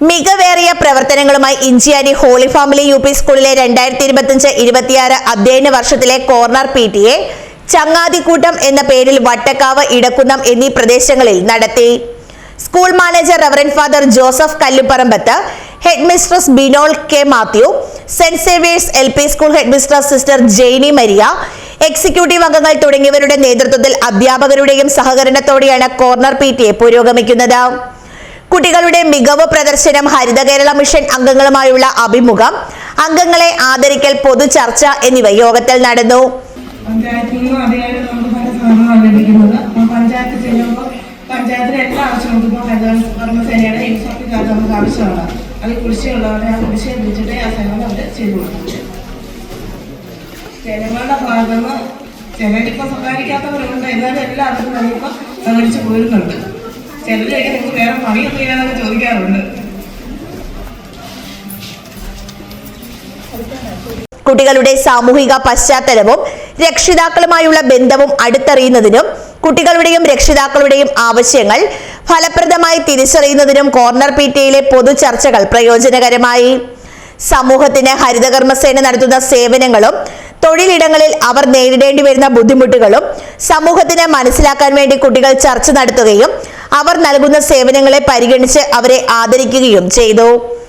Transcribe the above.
മികവേറിയ പ്രവർത്തനങ്ങളുമായി Inchiyani holy family U P സ്കൂളിലെ രണ്ടായിരത്തി ഇരുപത്തിയഞ്ച് ഇരുപത്തിയാറ് അധ്യയന വർഷത്തിലെ കോർണർ പി ടി എ ചങ്ങാതിക്കൂട്ടം എന്ന പേരിൽ വട്ടക്കാവ് ഇടക്കുന്നം എന്നീ പ്രദേശങ്ങളിൽ നടത്തി. School manager reverend father Joseph Kallupparambath head mistress Binol K Mathew Saint Xavier's L P school head mistress sister Jainy Maria executive അംഗങ്ങൾ തുടങ്ങിയവരുടെ നേതൃത്വത്തിൽ അധ്യാപകരുടെയും സഹകരണത്തോടെയാണ് കോർണർ പി ടി എ പുരോഗമിക്കുന്നത്. കുട്ടികളുടെ മികവ് പ്രദർശനം ഹരിത കേരള മിഷൻ അംഗങ്ങളുമായുള്ള അഭിമുഖം അംഗങ്ങളെ ആദരിക്കൽ പൊതു ചർച്ച എന്നിവ യോഗത്തിൽ നടന്നു. പഞ്ചായത്തിൽ നിന്നും പഞ്ചായത്ത് ആ ജനങ്ങളുടെ ഭാഗത്ത് നിന്ന് എന്നാലും എല്ലാവർക്കും നമ്മളിപ്പോൾ സഹകരിച്ചു പോരുന്നുണ്ട്. ചിലരൊക്കെ നമുക്ക് വേറെ ചെയ്യാനൊക്കെ ചോദിക്കാറുണ്ട്. കുട്ടികളുടെ സാമൂഹിക പശ്ചാത്തലവും രക്ഷിതാക്കളുമായുള്ള ബന്ധവും അടുത്തറിയുന്നതിനും കുട്ടികളുടെയും രക്ഷിതാക്കളുടെയും ആവശ്യങ്ങൾ ഫലപ്രദമായി തിരിച്ചറിയുന്നതിനും കോർണർ പി ടിയിലെ പൊതു ചർച്ചകൾ പ്രയോജനകരമായി. സമൂഹത്തിന് ഹരിതകർമ്മസേന നടത്തുന്ന സേവനങ്ങളും തൊഴിലിടങ്ങളിൽ അവർ നേരിടേണ്ടി വരുന്ന ബുദ്ധിമുട്ടുകളും സമൂഹത്തിന് മനസ്സിലാക്കാൻ വേണ്ടി കുട്ടികൾ ചർച്ച നടത്തുകയും അവർ നൽകുന്ന സേവനങ്ങളെ പരിഗണിച്ച് അവരെ ആദരിക്കുകയും ചെയ്തു.